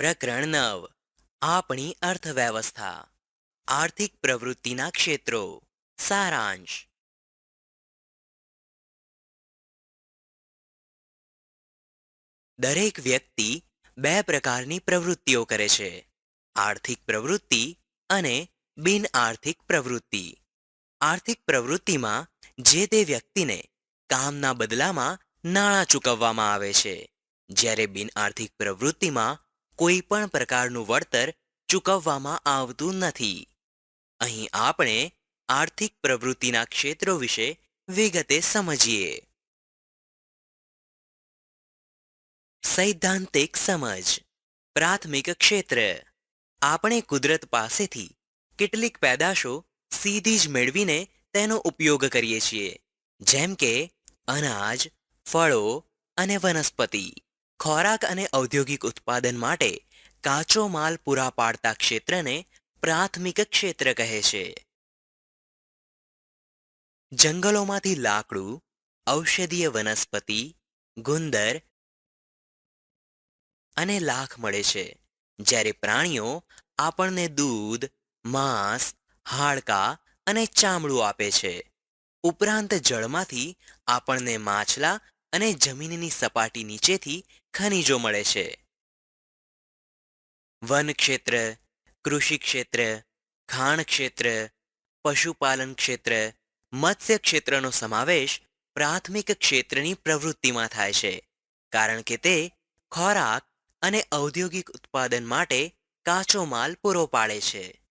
પ્રકરણ નવ આપણી અર્થવ્યવસ્થા. આર્થિક પ્રવૃત્તિના ક્ષેત્રો. સારાંશ. દરેક વ્યક્તિ બે પ્રકારની પ્રવૃત્તિઓ કરે છે. આર્થિક પ્રવૃત્તિ અને બિન આર્થિક પ્રવૃત્તિ. આર્થિક પ્રવૃત્તિમાં જે તે વ્યક્તિને કામના બદલામાં નાણાં ચૂકવવામાં આવે છે. જ્યારે બિન આર્થિક પ્રવૃત્તિમાં કોઈ પણ પ્રકારનું વળતર ચૂકવવામાં આવતું નથી. અહીં આપણે આર્થિક પ્રવૃત્તિના ક્ષેત્રો વિશે વિગતે સમજીએ. સૈદ્ધાંતિક સમજ. પ્રાથમિક ક્ષેત્ર. આપણે કુદરત પાસેથી કેટલીક પેદાશો સીધી જ મેળવીને તેનો ઉપયોગ કરીએ છીએ, જેમ કે અનાજ, ફળો અને વનસ્પતિ. ખોરાક અને ઔદ્યોગિક ઉત્પાદન માટે કાચો માલ પૂરા પાડતા ક્ષેત્રને પ્રાથમિક ક્ષેત્ર કહે છે. જંગલોમાંથી લાકડું, ઔષધીય વનસ્પતિ, ગુંદર અને લાખ મળે છે, જ્યારે પ્રાણીઓ આપણને દૂધ, માંસ, હાડકાં અને ચામડું આપે છે. ઉપરાંત જળમાંથી આપણને માછલા અને જમીનની સપાટી નીચેથી ખનિજો મળે છે. વન ક્ષેત્ર, કૃષિ ક્ષેત્ર, ખાણ ક્ષેત્ર, પશુપાલન ક્ષેત્ર, મત્સ્ય ક્ષેત્રનો સમાવેશ પ્રાથમિક ક્ષેત્રની પ્રવૃત્તિમાં થાય છે, કારણ કે તે ખોરાક અને ઔદ્યોગિક ઉત્પાદન માટે કાચો માલ પૂરો પાડે છે.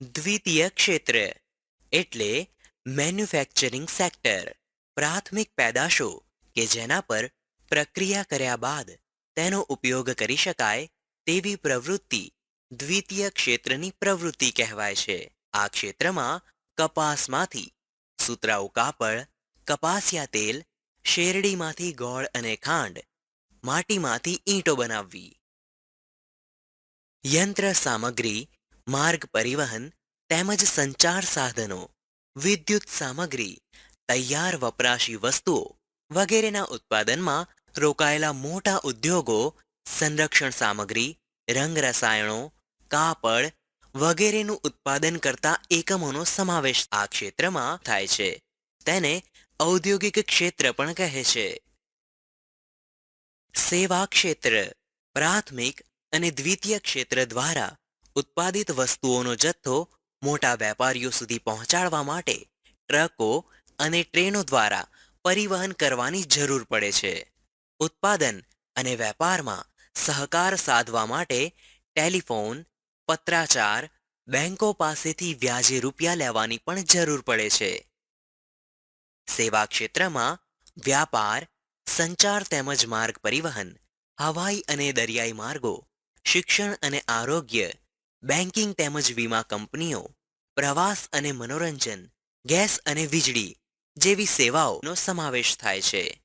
દ્વિતીય ક્ષેત્ર, એટલે મેન્યુફેક્ચરિંગ સેક્ટર પ્રાથમિક પેદાશો. કે જેના પર પ્રક્રિયા કર્યા બાદ તેનો ઉપયોગ કરી શકાય તેવી પ્રવૃત્તિ દ્વિતીય ક્ષેત્રની પ્રવૃત્તિ કહેવાય છે. આ ક્ષેત્રમાં કપાસમાંથી સુતરાઉ કાપડ, કપાસિયા તેલ, શેરડીમાંથી ગોળ અને ખાંડ, માટીમાંથી ઈંટો બનાવવી. યંત્ર સામગ્રી, માર્ગ પરિવહન તેમજ સંચાર સાધનો, વિદ્યુત સામગ્રી, તૈયાર વપરાશી વસ્તુઓ વગેરેના ઉત્પાદનમાં રોકાયેલા મોટા ઉદ્યોગો, સંરક્ષણ સામગ્રી, રંગ રસાયણો, કાપડ વગેરેનું ઉત્પાદન કરતા એકમોનો સમાવેશ આ ક્ષેત્રમાં થાય છે. તેને ઔદ્યોગિક ક્ષેત્ર પણ કહે છે. સેવા ક્ષેત્ર, પ્રાથમિક અને દ્વિતીય ક્ષેત્ર દ્વારા ઉત્પાદિત વસ્તુઓનો જથ્થો મોટા વેપારીઓ સુધી પહોંચાડવા માટે ટ્રકો અને ટ્રેનો દ્વારા પરિવહન કરવાની જરૂર પડે છે. ઉત્પાદન અને વેપારમાં સહકાર સાધવા માટે ટેલિફોન, પત્રાચાર, બેંકો પાસેથી વ્યાજે રૂપિયા લેવાની પણ જરૂર પડે છે. સેવા ક્ષેત્રમાં વ્યાપાર, સંચાર તેમજ માર્ગ પરિવહન, હવાઈ અને દરિયાઈ માર્ગો, શિક્ષણ અને આરોગ્ય બેન્કિંગ તેમજ વીમા કંપનીઓ, પ્રવાસ અને મનોરંજન, ગેસ અને વીજળી જેવી સેવાઓનો સમાવેશ થાય છે.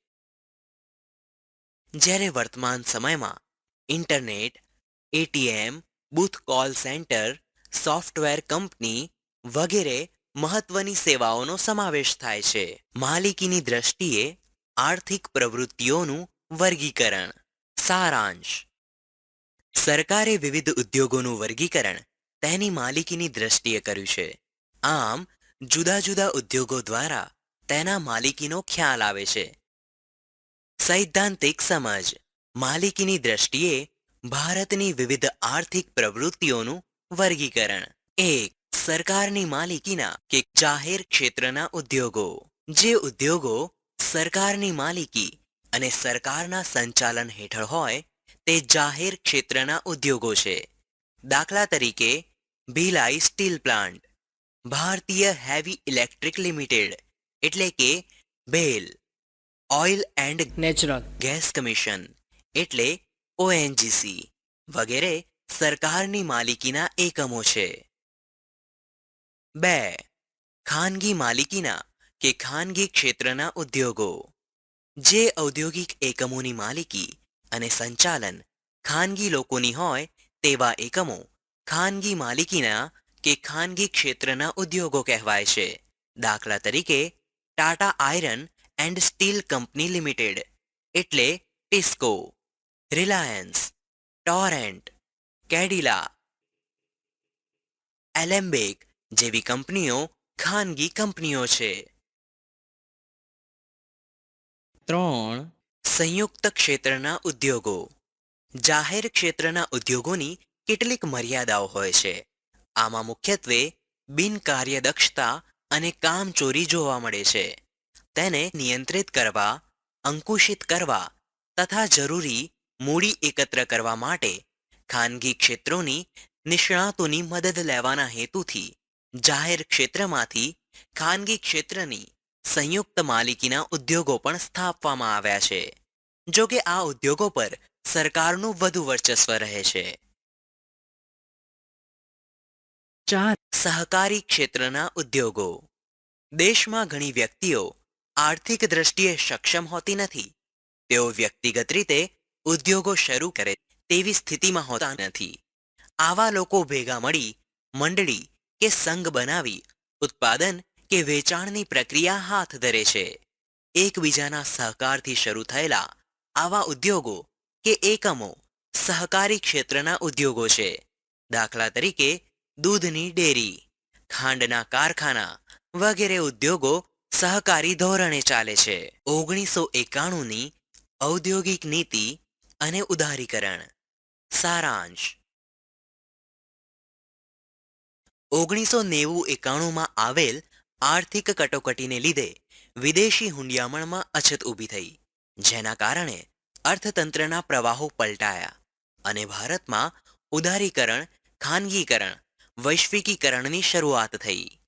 જ્યારે વર્તમાન સમયમાં internet, ATM, booth call centre, software company વગેરે મહત્વની સેવાઓનો સમાવેશ થાય છે. માલિકીની દ્રષ્ટિએ આર્થિક પ્રવૃત્તિઓનું વર્ગીકરણ, સારાંશ. સરકારે વિવિધ ઉદ્યોગોનું વર્ગીકરણ તેની માલિકીની દ્રષ્ટિએ કર્યું છે. આમ, જુદા જુદા ઉદ્યોગો દ્વારા તેના માલિકીનો ખ્યાલ આવે છે. સૈદ્ધાંતિક સમજ. માલિકીની દ્રષ્ટિએ ભારતની વિવિધ આર્થિક પ્રવૃત્તિઓનું વર્ગીકરણ. એક, સરકારની માલિકીના કે જાહેર ક્ષેત્રના ઉદ્યોગો. જે ઉદ્યોગો સરકારની માલિકી અને સરકારના સંચાલન હેઠળ હોય, તે જાહેર ક્ષેત્રના ઉદ્યોગો છે. દાખલા તરીકે, ભીલાઈ સ્ટીલ પ્લાન્ટ. ભારતીય હેવી ઇલેક્ટ્રિક લિમિટેડ. એટલે કે BHEL oil and natural. Gas commission એટલે ઓએનજીસી વગેરે સરકારની માલિકીના એકમો છે. બે ખાનગી માલિકીના કે ખાનગી ક્ષેત્રના ઉદ્યોગો. જે ઔદ્યોગિક એકમોની માલિકી અને સંચાલન ખાનગી લોકોની હોય તેવા એકમો ખાનગી માલિકીના કે ખાનગી ક્ષેત્રના ઉદ્યોગો કહેવાય છે. દાખલા તરીકે Tata iron and steel company limited એટલે ટિસ્કો રિલાયન્સ ટોરેન્ટ કેડિલા એલેમ્બેક જેવી કંપનીઓ ખાનગી કંપનીઓ છે. ત્રણ, સંયુક્ત ક્ષેત્રના ઉદ્યોગો. જાહેર ક્ષેત્રના ઉદ્યોગોની કેટલીક મર્યાદાઓ હોય છે. આમાં મુખ્યત્વે બિનકાર્યદક્ષતા અને કામચોરી જોવા મળે છે. તેને નિયંત્રિત કરવા, અંકુશિત કરવા તથા જરૂરી મૂડી એકત્ર કરવા માટે ખાનગી ક્ષેત્રોની નિષ્ણાતોની મદદ લેવાના હેતુથી જાહેર ક્ષેત્રમાંથી ખાનગી ક્ષેત્રની સંયુક્ત માલિકીના ઉદ્યોગો પણ સ્થાપવામાં આવ્યા છે. જો કે આ ઉદ્યોગો પર સરકારનું વધુ વર્ચસ્વ રહે છે. ચાર સહકારી ક્ષેત્રના ઉદ્યોગો. દેશમાં ઘણી વ્યક્તિઓ આર્થિક દ્રષ્ટિએ સક્ષમ હોતી નથી. તેઓ વ્યક્તિગત રીતે ઉદ્યોગો શરૂ કરે તેવી સ્થિતિમાં હોતા નથી. આવા લોકો ભેગા મળી મંડળી કે સંઘ બનાવી ઉત્પાદન કે વેચાણની પ્રક્રિયા હાથ ધરે છે. એકબીજાના સહકારથી શરૂ થયેલા આવા ઉદ્યોગો કે એકમો સહકારી ક્ષેત્રના ઉદ્યોગો છે. દાખલા તરીકે દૂધની ડેરી, ખાંડના કારખાના વગેરે ઉદ્યોગો સહકારી ધોરણે ચાલે છે. ઓગણીસો એકાણુંની ઔદ્યોગિક નીતિ અને ઉદારીકરણ. સારાંશ. ઓગણીસો નેવું એકાણુંમાં આવેલ આર્થિક કટોકટીને લીધે વિદેશી હુંડિયામણમાં અછત ઊભી થઈ, જેના કારણે અર્થતંત્રના પ્રવાહો પલટાયા અને ભારતમાં ઉદારીકરણ, ખાનગીકરણ વૈશ્વિકીકરણની શરૂઆત થઈ.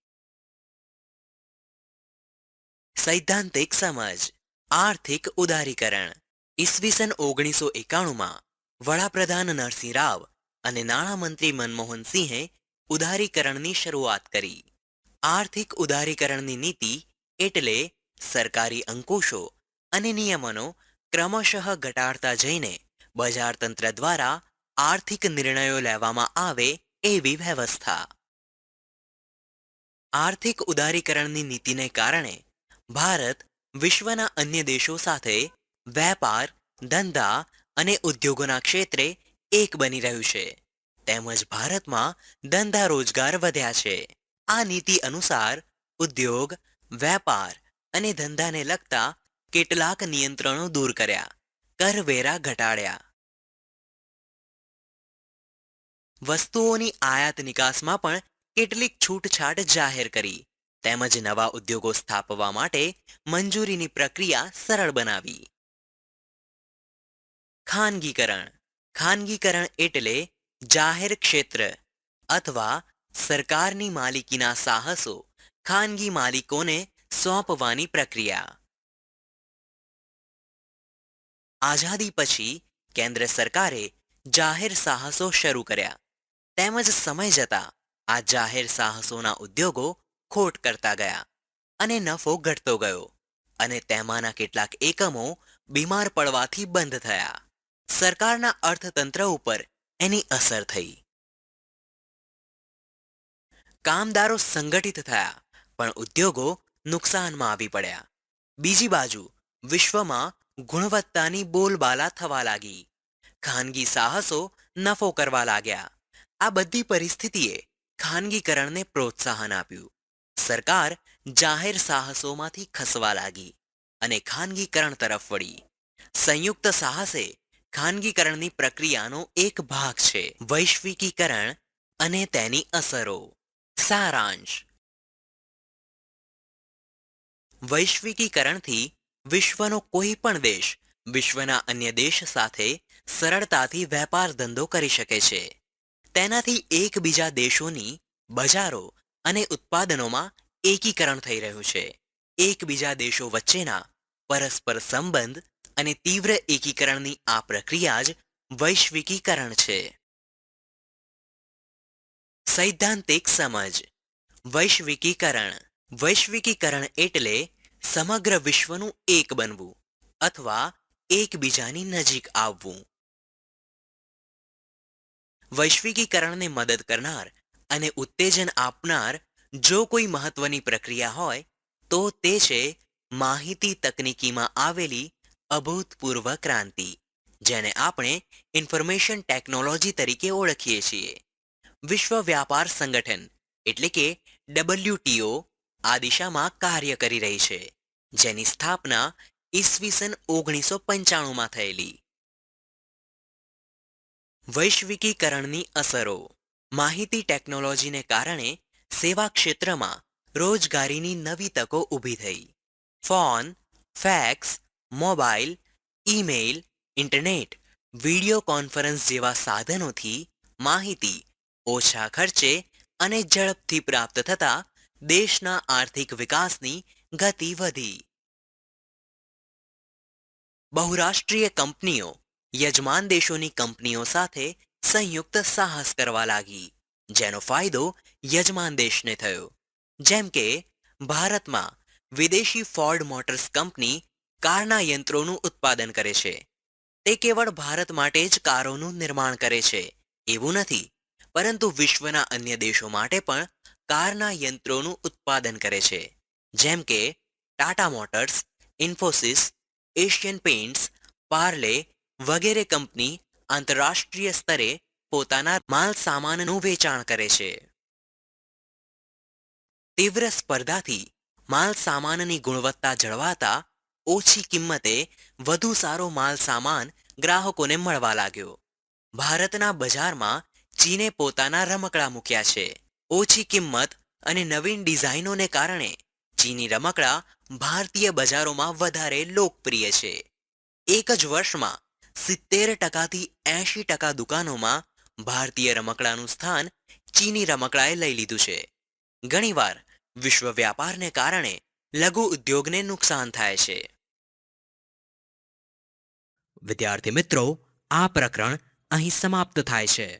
સૈદ્ધાંતિક સમજ, આર્થિક ઉદારીકરણ, ઈસવીસન ઓગણીસો એકાણુંમાં વડાપ્રધાન નરસિંહ રાવ અને નાણામંત્રી મનમોહનસિંહે ઉદારીકરણની શરૂઆત કરી. આર્થિક ઉદારીકરણની નીતિ એટલે સરકારી અંકુશો અને નિયમનો ક્રમશઃ ઘટાડતા જઈને બજાર તંત્ર દ્વારા આર્થિક નિર્ણયો લેવામાં આવે એવી વ્યવસ્થા આર્થિક ઉદારીકરણની નીતિને કારણે ભારત વિશ્વના અન્ય દેશો સાથે વેપાર, ધંધા અને ઉદ્યોગોના ક્ષેત્રે એક બની રહ્યું છે. તેમજ ભારતમાં ધંધા રોજગાર વધ્યા છે. આ નીતિ અનુસાર ઉદ્યોગ, વેપાર અને ધંધાને લગતા કેટલાક નિયંત્રણો દૂર કર્યા, કરવેરા ઘટાડ્યા. વસ્તુઓની આયાત નિકાસમાં પણ કેટલીક છૂટછાટ જાહેર કરી. તેમજ નવા ઉદ્યોગો સ્થાપવા માટે મંજૂરીની પ્રક્રિયા સરળ બનાવી. ખાનગીકરણ. ખાનગીકરણ એટલે જાહેર ક્ષેત્ર અથવા સરકારની માલિકીના સાહસો ખાનગી માલિકોને સોંપવાની પ્રક્રિયા. આઝાદી પછી કેન્દ્ર સરકારે જાહેર સાહસો શરૂ કર્યા. તેમજ સમય જતા આ જાહેર સાહસોના ઉદ્યોગો ખોટ કરતા ગયા અને નફો ઘટતો ગયો અને તેમાંના કેટલાક એકમો બીમાર પડવાથી બંધ થયા. સરકારના અર્થતંત્ર ઉપર એની અસર થઈ. કામદારો સંગઠિત થયા, પણ ઉદ્યોગો નુકસાનમાં આવી પડ્યા. બીજી બાજુ વિશ્વમાં ગુણવત્તાની બોલબાલા થવા લાગી. ખાનગી સાહસો નફો કરવા લાગ્યા. આ બધી પરિસ્થિતિએ ખાનગીકરણને પ્રોત્સાહન આપ્યું. સરકાર જાહેર સાહસોમાંથી ખસવા લાગી અને ખાનગીકરણ તરફ વળી. સંયુક્ત સાહસે ખાનગીકરણની પ્રક્રિયાનો એક ભાગ છે વૈશ્વિકીકરણ અને તેની અસરો. સારાંશ. વૈશ્વિકીકરણથી વિશ્વનો કોઈ પણ દેશ વિશ્વના અન્ય દેશ સાથે સરળતાથી વેપાર ધંધો કરી શકે છે. તેનાથી એકબીજા દેશોની બજારો અને ઉત્પાદનોમાં એકીકરણ થઈ રહ્યું છે. એકબીજા દેશો વચ્ચેના પરસ્પર સંબંધ અને તીવ્ર એકીકરણની આ પ્રક્રિયા જ વૈશ્વિકીકરણ છે. સૈદ્ધાંતિક સમજ. વૈશ્વિકીકરણ. વૈશ્વિકીકરણ એટલે સમગ્ર વિશ્વનું એક બનવું અથવા એકબીજાની નજીક આવવું. વૈશ્વિકીકરણને મદદ કરનાર અને ઉત્તેજન આપનાર જો કોઈ મહત્વની પ્રક્રિયા હોય, તો તે છે માહિતી તકનીકીમાં આવેલી અભૂતપૂર્વ ક્રાંતિ, જેને આપણે ઇન્ફોર્મેશન ટેકનોલોજી તરીકે ઓળખીએ છીએ. વિશ્વ વ્યાપાર સંગઠન, એટલે કે ડબલ્યુટીઓ આ દિશામાં કાર્ય કરી રહી છે, જેની સ્થાપના ઈસવીસન ઓગણીસો પંચાણુંમાં થયેલી. વૈશ્વિકીકરણની અસરો. માહિતી ટેકનોલોજીને કારણે સેવા ક્ષેત્રમાં રોજગારીની નવી તકો ઊભી થઈ. Phone, fax, mobile email internet, video conference જેવા સાધનોથી માહિતી ઓછા ખર્ચે અને ઝડપથી પ્રાપ્ત થતા દેશના આર્થિક વિકાસની ગતિ વધી. બહુરાષ્ટ્રીય કંપનીઓ યજમાન દેશોની કંપનીઓ સાથે સંયુક્ત સાહસ કરવા લાગી જેનો ફાયદો યજમાન દેશને થયો જેમ કે ભારતમાં વિદેશી ફોર્ડ મોટર્સ કંપની કારના યંત્રોનું ઉત્પાદન કરે છે તે કેવળ ભારત માટે જ કારોનું નિર્માણ કરે છે એવું નથી પરંતુ વિશ્વના અન્ય દેશો માટે પણ કારના યંત્રોનું ઉત્પાદન કરે છે જેમ કે Tata Motors Infosys Asian Paints Parle વગેરે કંપની આંતરરાષ્ટ્રીય સ્તરે પોતાના માલ સામાનનું વેચાણ કરે છે. તીવ્ર સ્પર્ધાથી માલ સામાનની ગુણવત્તા જળવાતા ઓછી કિંમતે વધુ સારો માલ સામાન ગ્રાહકોને મળવા લાગ્યો. ભારતના બજારમાં ચીને પોતાના રમકડા મૂક્યા છે. ઓછી કિંમત અને નવીન ડિઝાઇનોને કારણે ચીની રમકડા ભારતીય બજારોમાં વધારે લોકપ્રિય છે. એક જ વર્ષમાં સિત્તેર ટકાથી એંશી ટકા દુકાનોમાં ભારતીય રમકડાનું સ્થાન ચીની રમકડાએ લઈ લીધું છે. ઘણીવાર વિશ્વ વ્યાપારને કારણે લઘુ ઉદ્યોગને નુકસાન થાય છે. વિદ્યાર્થી મિત્રો, આ પ્રકરણ અહીં સમાપ્ત થાય છે.